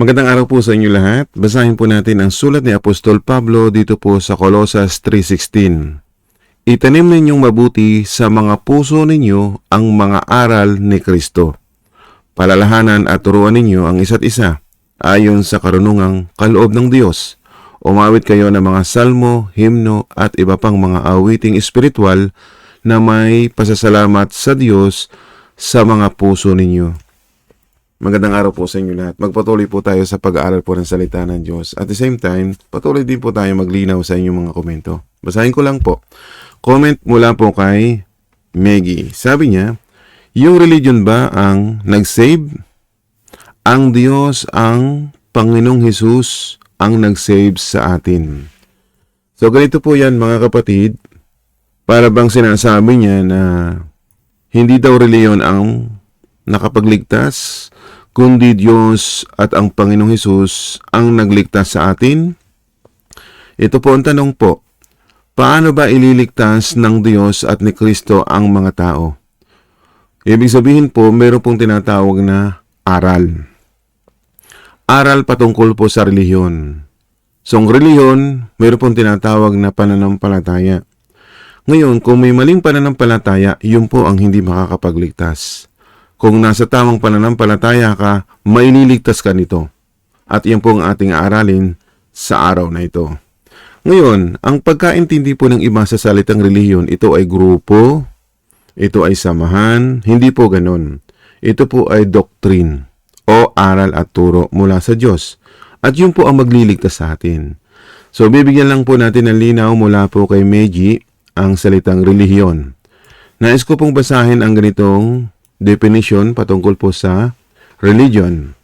Magandang araw po sa inyo lahat. Basahin po natin ang sulat ni Apostol Pablo dito po sa Colosas 3.16. Itanim ninyong mabuti sa mga puso ninyo ang mga aral ni Kristo. Palalahanan at turuan ninyo ang isa't isa ayon sa karunungang kaloob ng Diyos. Umawit kayo ng mga salmo, himno at iba pang mga awiting espiritual na may pasasalamat sa Diyos sa mga puso ninyo. Magandang araw po sa inyo lahat. Magpatuloy po tayo sa pag-aaral po ng salita ng Diyos. At the same time, patuloy din po tayo maglinaw sa inyong mga komento. Basahin ko lang po. Comment mula po kay Meggy. Sabi niya, yung religion ba ang nag-save? Ang Diyos, ang Panginoong Hesus ang nag-save sa atin. So ganito po yan mga kapatid. Para bang sinasabi niya na hindi daw reliyon ang nakapagligtas, kundi Diyos at ang Panginoong Hesus ang nagligtas sa atin? Ito po ang tanong po. Paano ba ililigtas ng Diyos at ni Kristo ang mga tao? Ibig sabihin po, meron pong tinatawag na aral. Aral patungkol po sa relihiyon. So, ang relihiyon, meron pong tinatawag na pananampalataya. Ngayon, kung may maling pananampalataya, yun po ang hindi makakapagligtas. Kung nasa tamang pananampalataya ka, maililigtas ka nito. At yan po ang ating aaralin sa araw na ito. Ngayon, ang pagkaintindi po ng iba sa salitang relihiyon, ito ay grupo, ito ay samahan, hindi po ganon. Ito po ay doctrine o aral at turo mula sa Diyos. At yun po ang magliligtas sa atin. So, bibigyan lang po natin ng linaw mula po kay Meiji ang salitang relihiyon. Nais ko pong basahin ang ganitong definition patungkol po sa religion.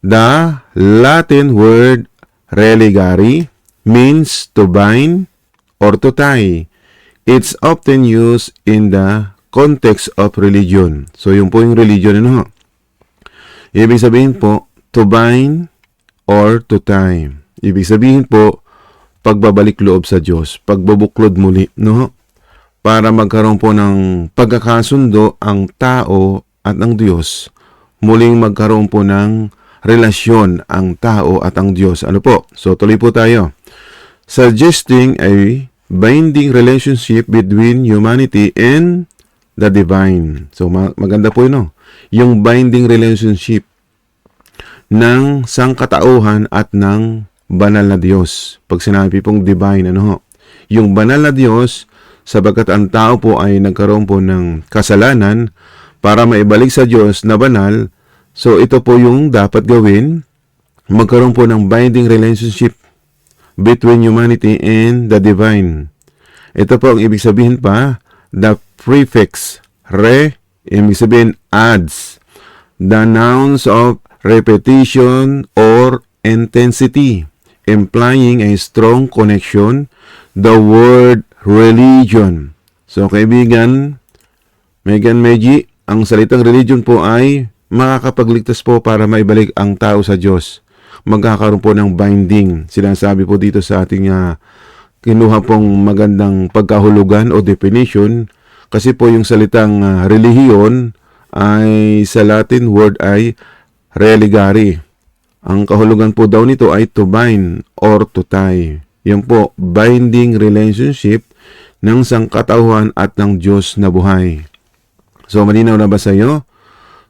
The Latin word religare means to bind or to tie. It's often used in the context of religion. So, yun po yung religion, ano? Ibig sabihin po, to bind or to tie. Ibig sabihin po, pagbabalik loob sa Diyos, pagbabuklod muli, no? Para magkaroon po ng pagkakasundo ang tao at ang Diyos. Muling magkaroon po ng relasyon ang tao at ang Diyos. Ano po? So, tuloy po tayo. Suggesting a binding relationship between humanity and the divine. So, ma- maganda po yun, no? Yung binding relationship ng sangkatauhan at ng banal na Diyos. Pag sinabi pong divine, ano ho? Yung banal na Diyos, sabagkat ang tao po ay nagkaroon po ng kasalanan para maibalik sa Diyos na banal, so ito po yung dapat gawin, magkaroon po ng binding relationship between humanity and the divine. Ito po ang ibig sabihin pa, the prefix re, ibig sabihin adds, the nouns of repetition or intensity, implying a strong connection, the word religion. So, kaibigan, Megan Meji, ang salitang religion po ay makakapagligtas po para maibalik ang tao sa Diyos. Magkakaroon po ng binding. Sinasabi po dito sa ating uh, kinuha pong magandang pagkahulugan o definition kasi po yung salitang uh, relihiyon ay sa Latin word ay religare. Ang kahulugan po daw nito ay to bind or to tie. Yan po, binding relationship ng sangkatauhan at ng Diyos na buhay. So, malinaw na ba sa iyo?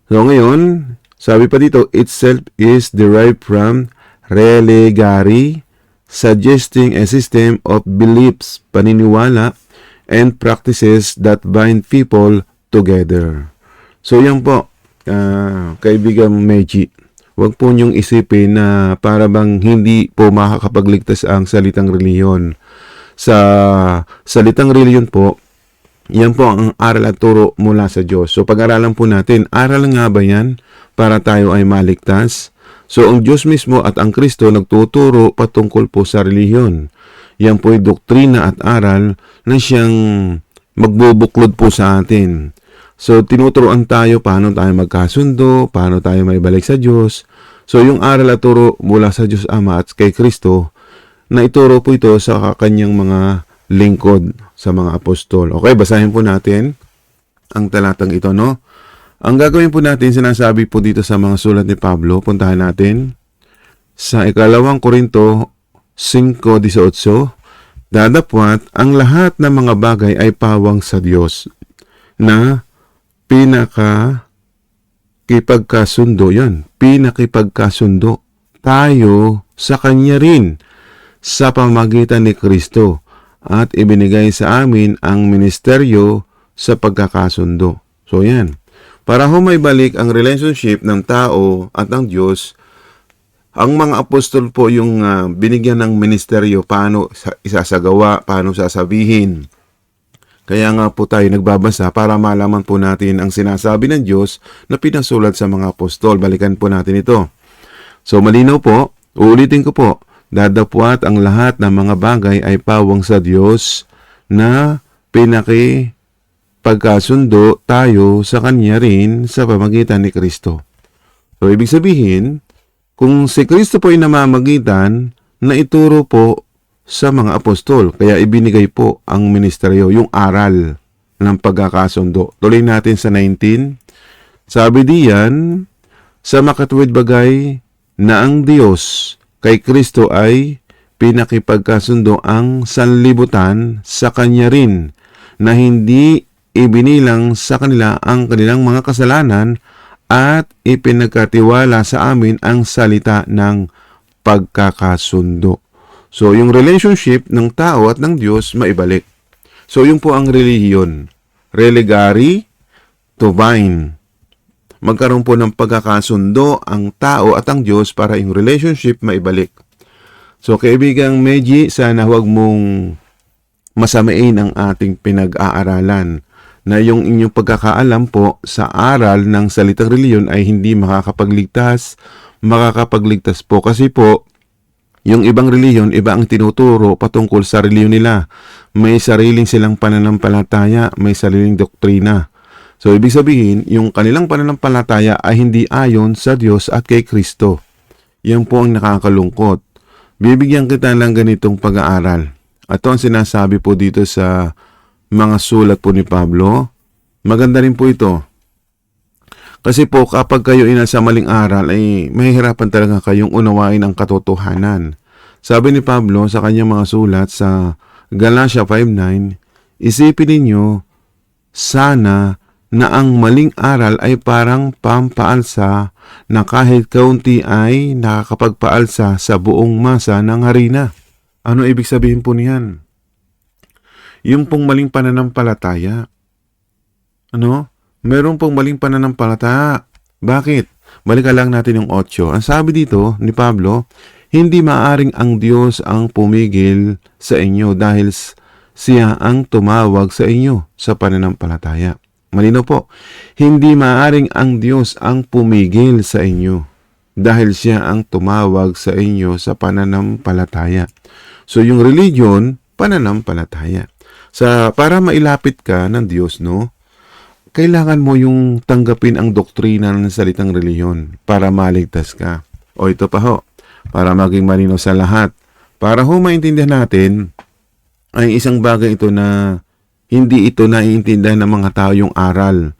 So, ngayon, sabi pa dito, itself is derived from religare, suggesting a system of beliefs, paniniwala, and practices that bind people together. So, yan po, uh, kaibigan Meiji. Huwag po niyong isipin na para bang hindi po makakapagligtas ang salitang reliyon. Sa salitang reliyon po, yan po ang aral at turo mula sa Diyos. So pag-aralan po natin, aral nga ba yan para tayo ay maligtas? So ang Diyos mismo at ang Kristo nagtuturo patungkol po sa reliyon. Yan po ay doktrina at aral na siyang magbubuklod po sa atin. So, tinuturoan tayo paano tayo magkasundo, paano tayo may balik sa Diyos. So, yung aral at turo mula sa Diyos Ama at kay Kristo, na ituro po ito sa kanyang mga lingkod sa mga apostol. Okay, basahin po natin ang talatang ito, no? Ang gagawin po natin, sinasabi po dito sa mga sulat ni Pablo, puntahan natin sa ikalawang Korinto 5.18, dadapwat ang lahat ng mga bagay ay pawang sa Diyos na pinaka kipagkasundo yan. Pinakipagkasundo tayo sa Kanya rin sa pamagitan ni Kristo at ibinigay sa amin ang ministeryo sa pagkakasundo. So yan. Para humaybalik ang relationship ng tao at ng Diyos, ang mga apostol po yung ah, binigyan ng ministeryo paano sa- isasagawa, paano sasabihin. Kaya nga po tayo nagbabasa para malaman po natin ang sinasabi ng Diyos na pinasulat sa mga apostol. Balikan po natin ito. So malinaw po, uulitin ko po, dadapwat ang lahat ng mga bagay ay pawang sa Diyos na pinaki pagkasundo tayo sa Kanya rin sa pamagitan ni Kristo. So ibig sabihin, kung si Kristo po ay namamagitan, na ituro po sa mga apostol. Kaya ibinigay po ang ministeryo, yung aral ng pagkakasundo. Tuloy natin sa 19. Sabi diyan, sa makatuwid bagay na ang Diyos kay Kristo ay pinakipagkasundo ang sanlibutan sa Kanya rin na hindi ibinilang sa kanila ang kanilang mga kasalanan at ipinagkatiwala sa amin ang salita ng pagkakasundo. So, yung relationship ng tao at ng Diyos maibalik. So, yun po ang relihiyon. Religare to vine. Magkaroon po ng pagkakasundo ang tao at ang Diyos para yung relationship maibalik. So, kaibigang Meji, sana huwag mong masamain ang ating pinag-aaralan na yung inyong pagkakaalam po sa aral ng salitang reliyon ay hindi makakapagligtas, makakapagligtas po kasi po yung ibang reliyon, iba ang tinuturo patungkol sa reliyon nila. May sariling silang pananampalataya, may sariling doktrina. So, ibig sabihin, yung kanilang pananampalataya ay hindi ayon sa Diyos at kay Kristo. Yan po ang nakakalungkot. Bibigyan kita lang ganitong pag-aaral. At ang sinasabi po dito sa mga sulat po ni Pablo, maganda rin po ito. Kasi po kapag kayo ay nasa maling aral ay mahihirapan talaga kayong unawain ang katotohanan. Sabi ni Pablo sa kanyang mga sulat sa Galatia 5.9, Isipin ninyo sana na ang maling aral ay parang pampaalsa na kahit kaunti ay nakakapagpaalsa sa buong masa ng harina. Ano ibig sabihin po niyan? Yung pong maling pananampalataya. Ano? Meron pong maling pananampalataya. Bakit? Balikan lang natin yung 8. Ang sabi dito ni Pablo, hindi maaring ang Diyos ang pumigil sa inyo dahil siya ang tumawag sa inyo sa pananampalataya. Malino po, hindi maaring ang Diyos ang pumigil sa inyo dahil siya ang tumawag sa inyo sa pananampalataya. So yung religion, pananampalataya. Sa para mailapit ka ng Diyos, no? Kailangan mo yung tanggapin ang doktrina ng salitang reliyon para maligtas ka. O ito pa ho, para maging malino sa lahat. Para ho maintindihan natin, ay isang bagay ito na hindi ito naiintindihan ng mga tao yung aral.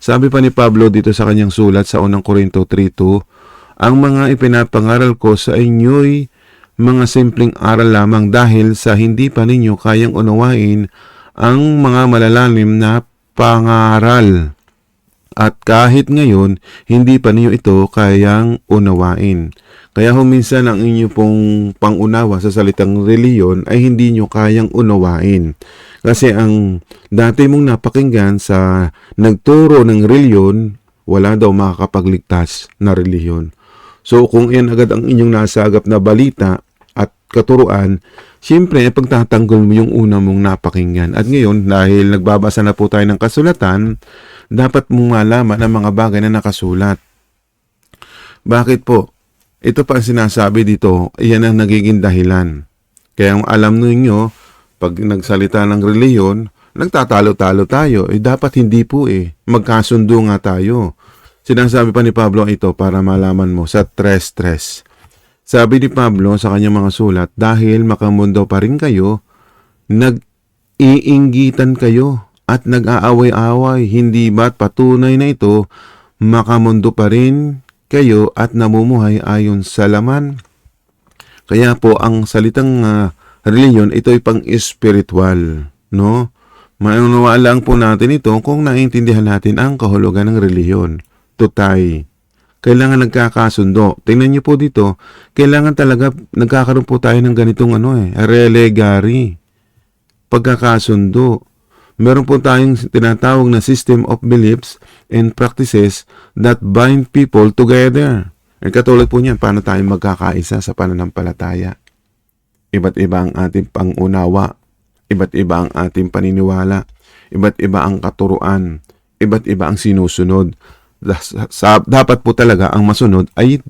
Sabi pa ni Pablo dito sa kanyang sulat sa unang Korinto 3.2, Ang mga ipinapangaral ko sa inyo'y mga simpleng aral lamang dahil sa hindi pa ninyo kayang unawain ang mga malalalim na pangaral. At kahit ngayon, hindi pa ninyo ito kayang unawain. Kaya huminsan ang inyo pong pangunawa sa salitang reliyon ay hindi nyo kayang unawain. Kasi ang dati mong napakinggan sa nagturo ng reliyon, wala daw makakapagligtas na reliyon. So kung yan agad ang inyong nasagap na balita katuruan, siyempre pagtatanggol mo yung una mong napakinggan. At ngayon, dahil nagbabasa na po tayo ng kasulatan, dapat mong malaman ang mga bagay na nakasulat. Bakit po? Ito pa ang sinasabi dito, iyan ang nagiging dahilan. Kaya ang alam ninyo, pag nagsalita ng reliyon, nagtatalo-talo tayo. Eh dapat hindi po eh. Magkasundo nga tayo. Sinasabi pa ni Pablo ito para malaman mo sa tres-tres. Sabi ni Pablo sa kanyang mga sulat, dahil makamundo pa rin kayo, nag-iinggitan kayo at nag-aaway-away, hindi ba't patunay na ito, makamundo pa rin kayo at namumuhay ayon sa laman. Kaya po ang salitang ah, reliyon ito ay pang spiritual, no? Maunawa lang po natin ito kung naiintindihan natin ang kahulugan ng reliyon. Tutay. Kailangan nagkakasundo. Tingnan niyo po dito, kailangan talaga nagkakaroon po tayo ng ganitong ano eh, relegary. Pagkakasundo. Meron po tayong tinatawag na system of beliefs and practices that bind people together. At katulad po niyan, paano tayo magkakaisa sa pananampalataya? Iba't iba ang ating pangunawa. Iba't iba ang ating paniniwala. Iba't iba ang katuruan. Iba't iba ang sinusunod. Dapat po talaga ang masunod ay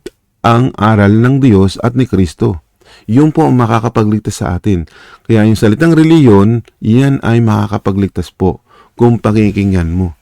ang aral ng Diyos at ni Kristo. Yun po ang makakapagligtas sa atin. Kaya yung salitang reliyon, yan ay makakapagligtas po kung pakikinggan mo.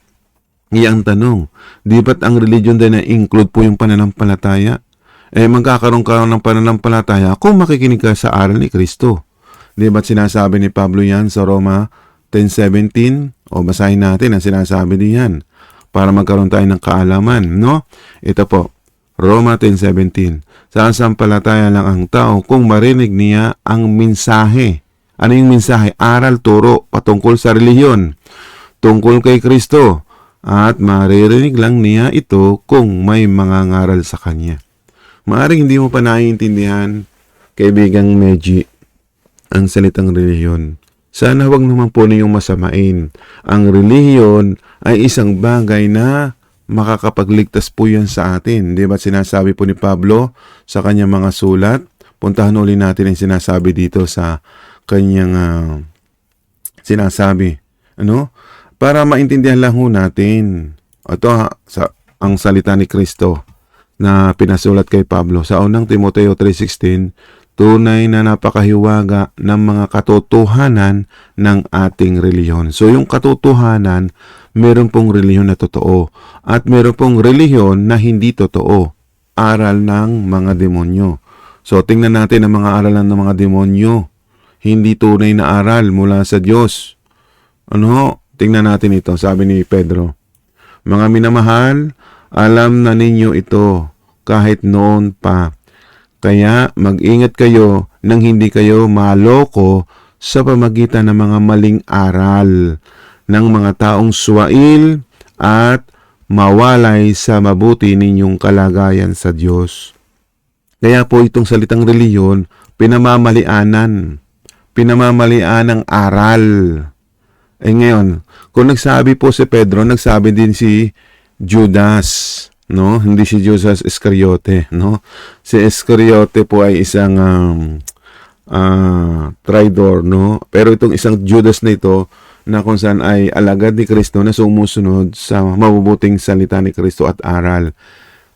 Iyan ang tanong, di ba't ang religion din na include po yung pananampalataya? Eh, magkakaroon ka ng pananampalataya kung makikinig ka sa aral ni Kristo. Di ba't sinasabi ni Pablo yan sa Roma 10.17? O basahin natin ang sinasabi diyan para magkaroon tayo ng kaalaman, no? Ito po, Roma 10.17 Sasampalataya lang ang tao kung marinig niya ang mensahe. Ano yung mensahe? Aral, turo, patungkol sa relihiyon. Tungkol kay Kristo. At maririnig lang niya ito kung may mga ngaral sa kanya. Maaring hindi mo pa naiintindihan, kaibigang Meji, ang salitang relihiyon. Sana wag naman po ninyong masamain. Ang relihiyon ay isang bagay na makakapagligtas po yan sa atin. Di ba sinasabi po ni Pablo sa kanyang mga sulat? Puntahan uli natin ang sinasabi dito sa kanyang ah, sinasabi. Ano? Para maintindihan lang ho natin. Ito ha, sa, ang salita ni Kristo na pinasulat kay Pablo sa unang Timoteo 3.16 tunay na napakahiwaga ng mga katotohanan ng ating reliyon. So yung katotohanan, meron pong reliyon na totoo at meron pong reliyon na hindi totoo. Aral ng mga demonyo. So tingnan natin ang mga aralan ng mga demonyo. Hindi tunay na aral mula sa Diyos. Ano? Tingnan natin ito. Sabi ni Pedro. Mga minamahal, alam na ninyo ito kahit noon pa. Kaya mag-ingat kayo nang hindi kayo maloko sa pamagitan ng mga maling aral ng mga taong suwail at mawalay sa mabuti ninyong kalagayan sa Diyos. Kaya po itong salitang reliyon, pinamamalianan. Pinamamalian ng aral. Eh ngayon, kung nagsabi po si Pedro, nagsabi din si Judas, no? Hindi si Judas Iscariote, no? Si Iscariote po ay isang um, ah, traitor, no? Pero itong isang Judas na ito, na kung saan ay alagad ni Kristo na sumusunod sa mabubuting salita ni Kristo at aral.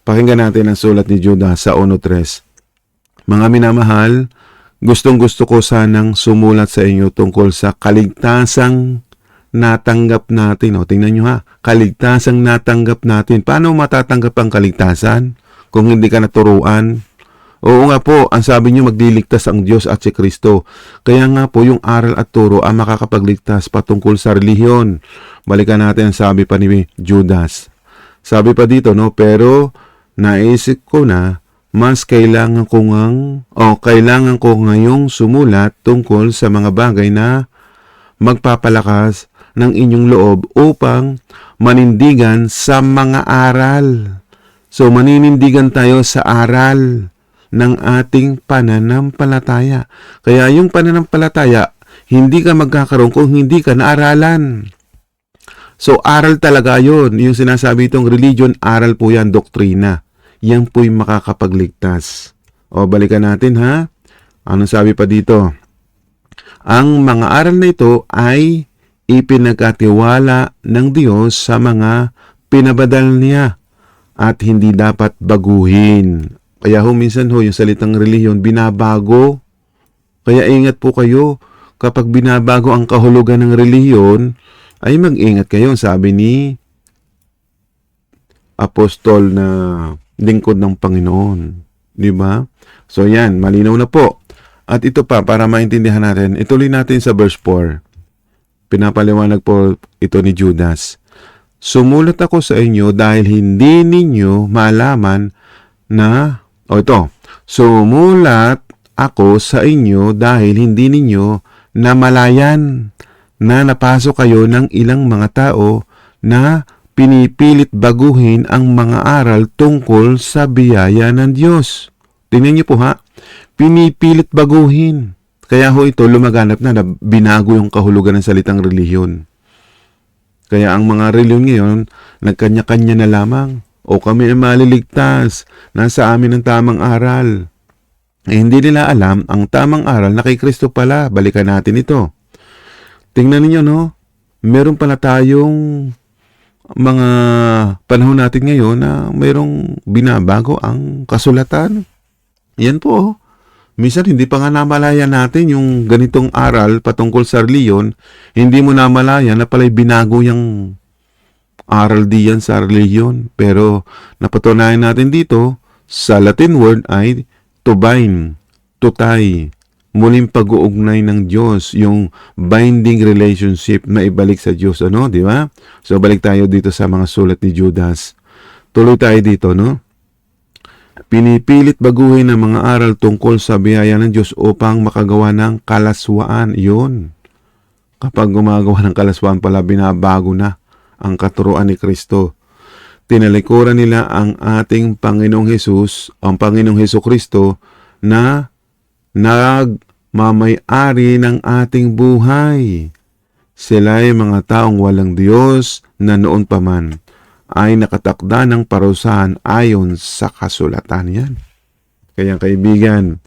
Pakinggan natin ang sulat ni Judas sa 1.3. Mga minamahal, gustong gusto ko sanang sumulat sa inyo tungkol sa kaligtasang natanggap natin. O, tingnan nyo ha, kaligtasang natanggap natin. Paano matatanggap ang kaligtasan kung hindi ka naturuan? Oo nga po, ang sabi nyo magliligtas ang Diyos at si Kristo. Kaya nga po yung aral at turo ang makakapagligtas patungkol sa relihiyon. Balikan natin ang sabi pa ni Judas. Sabi pa dito, no, pero naisip ko na mas kailangan ko ngang, o kailangan ko ngayong sumulat tungkol sa mga bagay na magpapalakas ng inyong loob upang manindigan sa mga aral. So maninindigan tayo sa aral ng ating pananampalataya. Kaya yung pananampalataya, hindi ka magkakaroon kung hindi ka naaralan. So aral talaga yon Yung sinasabi itong religion, aral po yan, doktrina. Yan po'y makakapagligtas. O balikan natin ha. Anong sabi pa dito? Ang mga aral na ito ay ipinagkatiwala ng Diyos sa mga pinabadal niya at hindi dapat baguhin. Kaya ho minsan ho yung salitang relihiyon binabago. Kaya ingat po kayo kapag binabago ang kahulugan ng relihiyon ay mag-ingat kayo sabi ni apostol na lingkod ng Panginoon. Di ba? So yan, malinaw na po. At ito pa, para maintindihan natin, ituloy natin sa verse 4. Pinapaliwanag po ito ni Judas. Sumulat ako sa inyo dahil hindi ninyo malaman na, o ito, sumulat ako sa inyo dahil hindi ninyo namalayan na napasok kayo ng ilang mga tao na pinipilit baguhin ang mga aral tungkol sa biyaya ng Diyos. Tingnan niyo po ha, pinipilit baguhin. Kaya ho ito lumaganap na na binago yung kahulugan ng salitang relihiyon. Kaya ang mga reliyon ngayon, nagkanya-kanya na lamang. O kami ay maliligtas, nasa amin ang tamang aral. Eh, hindi nila alam ang tamang aral na kay Kristo pala. Balikan natin ito. Tingnan ninyo, no? Meron pala tayong mga panahon natin ngayon na mayroong binabago ang kasulatan. Yan po. Minsan hindi pa nga namalayan natin yung ganitong aral patungkol sa reliyon, hindi mo namalayan na pala'y binago yung aral diyan sa reliyon. Pero napatunayan natin dito, sa Latin word ay to bind, tutay, muling pag-uugnay ng Diyos, yung binding relationship na ibalik sa Diyos, ano, di ba? So, balik tayo dito sa mga sulat ni Judas. Tuloy tayo dito, no? Pinipilit baguhin ang mga aral tungkol sa biyaya ng Diyos upang makagawa ng kalaswaan. Yun. Kapag gumagawa ng kalaswaan pala, binabago na ang katuruan ni Kristo. Tinalikuran nila ang ating Panginoong Hesus, ang Panginoong Heso Kristo, na nagmamay-ari ng ating buhay. Sila ay mga taong walang Diyos na noon pa man ay nakatakda ng parusahan ayon sa kasulatan yan. Kaya kaibigan,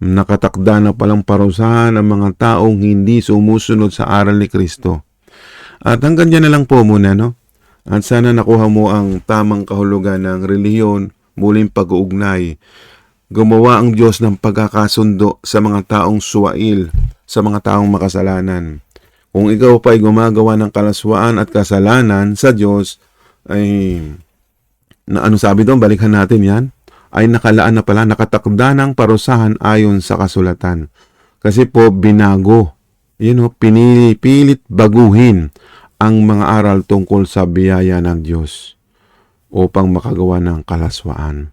nakatakda na palang parusahan ang mga taong hindi sumusunod sa aral ni Kristo. At hanggang dyan na lang po muna, no? At sana nakuha mo ang tamang kahulugan ng reliyon, muling pag-uugnay. Gumawa ang Diyos ng pagkakasundo sa mga taong suwail, sa mga taong makasalanan. Kung ikaw pa ay gumagawa ng kalaswaan at kasalanan sa Diyos, ay na ano sabi doon, balikan natin yan, ay nakalaan na pala, nakatakda ng parusahan ayon sa kasulatan. Kasi po, binago, you know, pinipilit baguhin ang mga aral tungkol sa biyaya ng Diyos upang makagawa ng kalaswaan.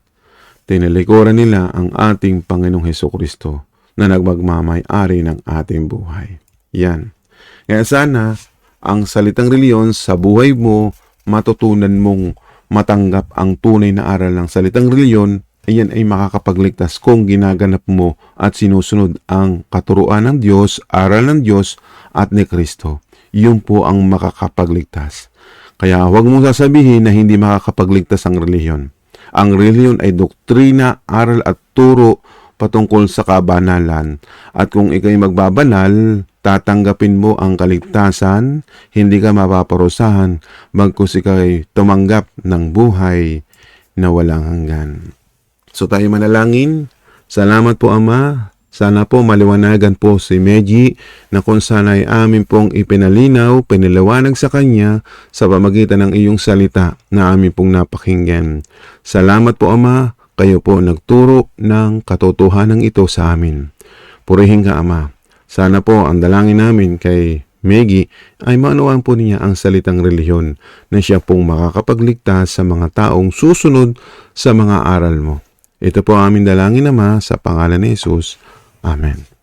Tinalikuran nila ang ating Panginoong Heso Kristo na nagmagmamay-ari ng ating buhay. Yan. Kaya sana, ang salitang reliyon sa buhay mo, matutunan mong matanggap ang tunay na aral ng salitang reliyon, ayan ay makakapagligtas kung ginaganap mo at sinusunod ang katuruan ng Diyos, aral ng Diyos at ni Kristo. Yun po ang makakapagligtas. Kaya huwag mong sasabihin na hindi makakapagligtas ang reliyon. Ang reliyon ay doktrina, aral at turo patungkol sa kabanalan. At kung ikay magbabanal, tatanggapin mo ang kaligtasan, hindi ka mapaparusahan, bagkus ikay tumanggap ng buhay na walang hanggan. So tayo manalangin. Salamat po Ama. Sana po maliwanagan po si Meji na kung sana ay amin pong ipinalinaw, piniliwanag sa Kanya sa pamagitan ng iyong salita na amin pong napakinggan. Salamat po Ama, kayo po nagturo ng katotohanan ito sa amin. Purihin ka Ama. Sana po ang dalangin namin kay Maggie ay maunawaan po niya ang salitang reliyon na siya pong makakapagligtas sa mga taong susunod sa mga aral mo. Ito po ang aming dalangin Ama sa pangalan ni Jesus. Amen.